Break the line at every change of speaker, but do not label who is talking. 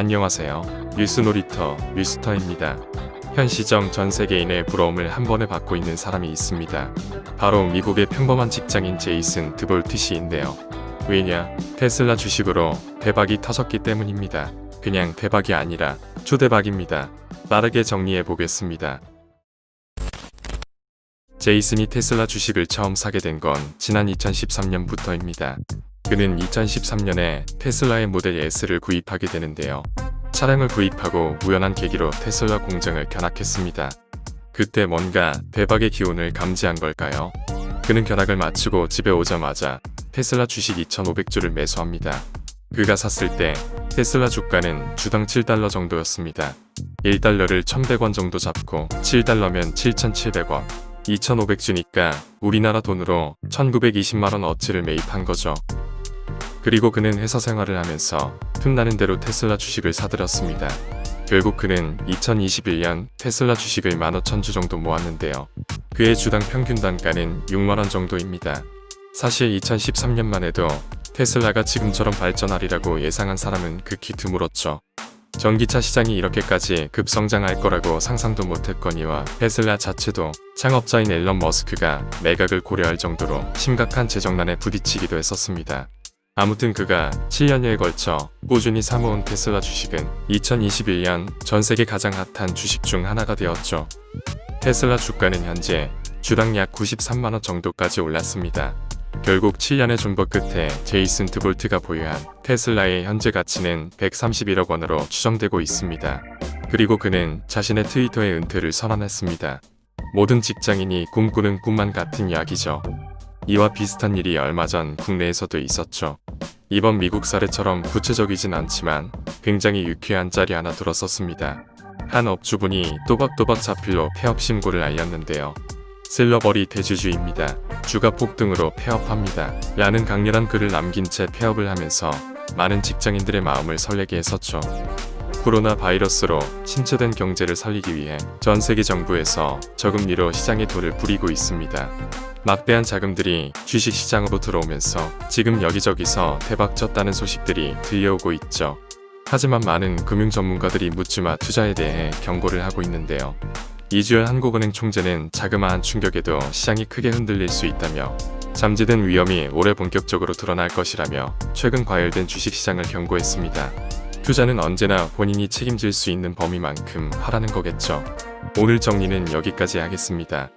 안녕하세요. 뉴스놀이터 뉴스터입니다. 현 시점 전 세계인의 부러움을 한 번에 받고 있는 사람이 있습니다. 바로 미국의 평범한 직장인 제이슨 드볼트 씨인데요. 왜냐? 테슬라 주식으로 대박이 터졌기 때문입니다. 그냥 대박이 아니라 초대박입니다. 빠르게 정리해 보겠습니다. 제이슨이 테슬라 주식을 처음 사게 된 건 지난 2013년부터입니다. 그는 2013년에 테슬라의 모델 S를 구입하게 되는데요. 차량을 구입하고 우연한 계기로 테슬라 공장을 견학했습니다. 그때 뭔가 대박의 기운을 감지한 걸까요? 그는 견학을 마치고 집에 오자마자 테슬라 주식 2,500주를 매수합니다. 그가 샀을 때 테슬라 주가는 주당 7달러 정도였습니다. 1달러를 1,100원 정도 잡고 7달러면 7,700원, 2,500주니까 우리나라 돈으로 1,920만원 어치를 매입한 거죠. 그리고 그는 회사 생활을 하면서 틈나는 대로 테슬라 주식을 사들였습니다. 결국 그는 2021년 테슬라 주식을 15,000주 정도 모았는데요. 그의 주당 평균 단가는 6만원 정도입니다. 사실 2013년만 해도 테슬라가 지금처럼 발전하리라고 예상한 사람은 극히 드물었죠. 전기차 시장이 이렇게까지 급성장할 거라고 상상도 못했거니와 테슬라 자체도 창업자인 앨런 머스크가 매각을 고려할 정도로 심각한 재정난에 부딪히기도 했었습니다. 아무튼 그가 7년여에 걸쳐 꾸준히 사모은 테슬라 주식은 2021년 전 세계 가장 핫한 주식 중 하나가 되었죠. 테슬라 주가는 현재 주당 약 93만원 정도까지 올랐습니다. 결국 7년의 존버 끝에 제이슨 드볼트가 보유한 테슬라의 현재 가치는 131억 원으로 추정되고 있습니다. 그리고 그는 자신의 트위터에 은퇴를 선언했습니다. 모든 직장인이 꿈꾸는 꿈만 같은 이야기죠. 이와 비슷한 일이 얼마 전 국내에서도 있었죠. 이번 미국 사례처럼 구체적이진 않지만 굉장히 유쾌한 짤이 하나 들었었습니다. 한 업주분이 또박또박 자필로 폐업 신고를 알렸는데요. 슬러버리 대주주입니다. 주가 폭등으로 폐업합니다. 라는 강렬한 글을 남긴 채 폐업을 하면서 많은 직장인들의 마음을 설레게 했었죠. 코로나 바이러스로 침체된 경제를 살리기 위해 전 세계 정부에서 저금리로 시장에 돌을 뿌리고 있습니다. 막대한 자금들이 주식 시장으로 들어오면서 지금 여기저기서 대박 쳤다는 소식들이 들려오고 있죠. 하지만 많은 금융 전문가들이 묻지마 투자에 대해 경고를 하고 있는데요. 이주열 한국은행 총재는 자그마한 충격에도 시장이 크게 흔들릴 수 있다며 잠재된 위험이 올해 본격적으로 드러날 것이라며 최근 과열된 주식시장을 경고했습니다. 투자는 언제나 본인이 책임질 수 있는 범위만큼 하라는 거겠죠. 오늘 정리는 여기까지 하겠습니다.